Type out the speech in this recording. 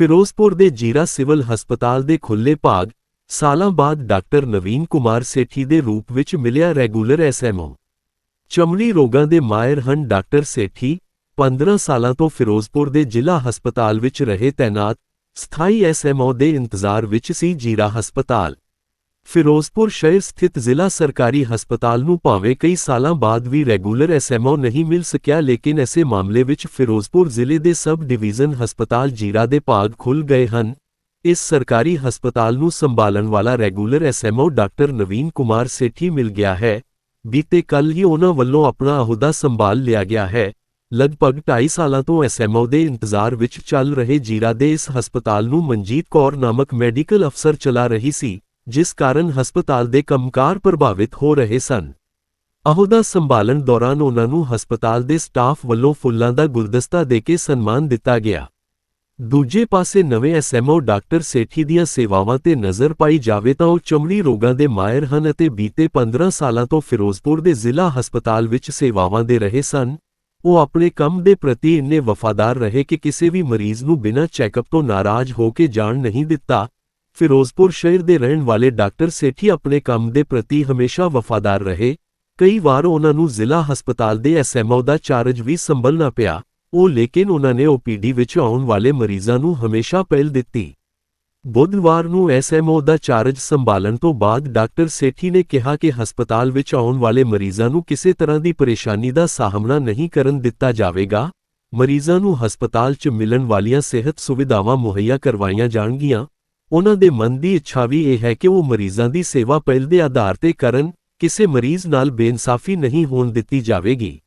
ਫਿਰੋਜ਼ਪੁਰ ਦੇ ਜੀਰਾ ਸਿਵਲ ਹਸਪਤਾਲ ਦੇ ਖੁੱਲੇ ਭਾਗ, ਸਾਲਾਂ ਬਾਅਦ ਡਾਕਟਰ ਨਵੀਨ ਕੁਮਾਰ ਸੇਠੀ ਦੇ ਰੂਪ ਵਿੱਚ ਮਿਲਿਆ ਰੈਗੂਲਰ ਐਸਐਮਓ। ਚਮੜੀ ਰੋਗਾਂ ਦੇ ਮਾਹਿਰ ਹਨ ਡਾਕਟਰ ਸੇਠੀ 15 ਸਾਲਾਂ ਤੋਂ ਫਿਰੋਜ਼ਪੁਰ ਦੇ ਜ਼ਿਲ੍ਹਾ ਹਸਪਤਾਲ ਵਿੱਚ ਰਹੇ ਤੈਨਾਤ, ਸਥਾਈ ਐਸਐਮਓ ਦੇ ਇੰਤਜ਼ਾਰ ਵਿੱਚ ਸੀ ਜੀਰਾ ਹਸਪਤਾਲ। ਫਿਰੋਜ਼ਪੁਰ ਸ਼ਹਿਰ ਸਥਿਤ ਜ਼ਿਲ੍ਹਾ ਸਰਕਾਰੀ ਹਸਪਤਾਲ ਨੂੰ ਭਾਵੇਂ ਕਈ ਸਾਲਾਂ ਬਾਅਦ ਵੀ ਰੈਗੂਲਰ ਐਸਐਮਓ ਨਹੀਂ ਮਿਲ ਸਕਿਆ, ਲੇਕਿਨ ਐਸੇ ਮਾਮਲੇ ਵਿੱਚ ਫਿਰੋਜ਼ਪੁਰ ਜ਼ਿਲ੍ਹੇ ਦੇ ਸਬ ਡਿਵੀਜ਼ਨ ਹਸਪਤਾਲ ਜੀਰਾ ਦੇ ਭਾਗ ਖੁੱਲ ਗਏ ਹਨ। ਇਸ ਸਰਕਾਰੀ ਹਸਪਤਾਲ ਨੂੰ ਸੰਭਾਲਣ ਵਾਲਾ regular SMO doctor Naveen Kumar Sethi ਮਿਲ ਗਿਆ ਹੈ। ਬੀਤੇ ਕੱਲ ਹੀ ਉਹਨਾਂ ਵੱਲੋਂ ਆਪਣਾ ਅਹੁਦਾ ਸੰਭਾਲ ਲਿਆ ਗਿਆ ਹੈ। ਲਗਭਗ 2.5 ਸਾਲਾਂ ਤੋਂ ਐਸਐਮਓ ਦੇ ਇੰਤਜ਼ਾਰ ਵਿੱਚ ਚੱਲ ਰਹੇ ਜੀਰਾ ਦੇ ਇਸ ਹਸਪਤਾਲ ਨੂੰ ਮਨਜੀਤ ਕੌਰ ਨਾਮਕ ਮੈਡੀਕਲ ਅਫਸਰ ਚਲਾ ਰਹੀ ਸੀ। ਜਿਸ ਕਾਰਨ ਹਸਪਤਾਲ ਦੇ ਕੰਮਕਾਰ ਪ੍ਰਭਾਵਿਤ ਹੋ ਰਹੇ ਸਨ। ਅਹੁਦਾ ਸੰਭਾਲਣ ਦੌਰਾਨ ਉਹਨਾਂ ਨੂੰ ਹਸਪਤਾਲ ਦੇ ਸਟਾਫ ਵੱਲੋਂ ਫੁੱਲਾਂ ਦਾ ਗੁਲਦਸਤਾ ਦੇ ਕੇ ਸਨਮਾਨ ਦਿੱਤਾ ਗਿਆ। ਦੂਜੇ ਪਾਸੇ ਨਵੇਂ ਐਸਐਮਓ ਡਾਕਟਰ ਸੇਠੀ ਦੀਆਂ ਸੇਵਾਵਾਂ ਤੇ ਨਜ਼ਰ ਪਾਈ ਜਾਵੇ ਤਾਂ ਉਹ ਚਮੜੀ ਰੋਗਾਂ ਦੇ ਮਾਹਿਰ ਹਨ ਅਤੇ ਬੀਤੇ 15 ਸਾਲਾਂ ਤੋਂ ਫਿਰੋਜ਼ਪੁਰ ਦੇ ਜ਼ਿਲ੍ਹਾ ਹਸਪਤਾਲ ਵਿੱਚ ਸੇਵਾਵਾਂ ਦੇ ਰਹੇ ਸਨ। ਉਹ ਆਪਣੇ ਕੰਮ ਦੇ ਪ੍ਰਤੀ ਇੰਨੇ ਵਫਾਦਾਰ ਰਹੇ ਕਿ ਕਿਸੇ ਵੀ ਮਰੀਜ਼ ਨੂੰ ਬਿਨਾਂ ਚੈੱਕਅਪ ਤੋਂ ਨਾਰਾਜ਼ ਹੋ ਕੇ ਜਾਣ ਨਹੀਂ ਦਿੱਤਾ। ਫਿਰੋਜ਼ਪੁਰ ਸ਼ਹਿਰ ਦੇ ਰਹਿਣ ਵਾਲੇ ਡਾਕਟਰ ਸੇਠੀ ਆਪਣੇ ਕੰਮ ਦੇ ਪ੍ਰਤੀ ਹਮੇਸ਼ਾ ਵਫਾਦਾਰ ਰਹੇ। ਕਈ ਵਾਰ ਉਹਨਾਂ ਨੂੰ ਜ਼ਿਲ੍ਹਾ ਹਸਪਤਾਲ ਦੇ ਐਸਐਮਓ ਦਾ ਚਾਰਜ ਵੀ ਸੰਭਲਣਾ ਪਿਆ। ਉਹ ਲੇਕਿਨ ਉਹਨਾਂ ਨੇ ਓਪੀਡੀ ਵਿੱਚ ਆਉਣ ਵਾਲੇ ਮਰੀਜ਼ਾਂ ਨੂੰ ਹਮੇਸ਼ਾ ਪਹਿਲ ਦਿੱਤੀ। ਬੁੱਧਵਾਰ ਨੂੰ ਐਸਐਮਓ ਦਾ ਚਾਰਜ ਸੰਭਾਲਣ ਤੋਂ ਬਾਅਦ ਡਾਕਟਰ ਸੇਠੀ ਨੇ ਕਿਹਾ ਕਿ ਹਸਪਤਾਲ ਵਿੱਚ ਆਉਣ ਵਾਲੇ ਮਰੀਜ਼ਾਂ ਨੂੰ ਕਿਸੇ ਤਰ੍ਹਾਂ ਦੀ ਪਰੇਸ਼ਾਨੀ ਦਾ ਸਾਹਮਣਾ ਨਹੀਂ ਕਰਨ ਦਿੱਤਾ ਜਾਵੇਗਾ। ਮਰੀਜ਼ਾਂ ਨੂੰ ਹਸਪਤਾਲ 'ਚ ਮਿਲਣ ਵਾਲੀਆਂ ਸਿਹਤ ਸੁਵਿਧਾਵਾਂ ਮੁਹੱਈਆ ਕਰਵਾਈਆਂ ਜਾਣਗੀਆਂ। ਉਹਨਾਂ ਦੇ ਮਨ ਦੀ ਇੱਛਾ ਵੀ ਇਹ ਹੈ ਕਿ ਉਹ ਮਰੀਜ਼ਾਂ ਦੀ ਸੇਵਾ ਪਹਿਲ ਦੇ ਆਧਾਰ ਤੇ ਕਰਨ, ਕਿਸੇ ਮਰੀਜ਼ ਨਾਲ ਬੇਇਨਸਾਫੀ ਨਹੀਂ ਹੋਣ ਦਿੱਤੀ ਜਾਵੇਗੀ।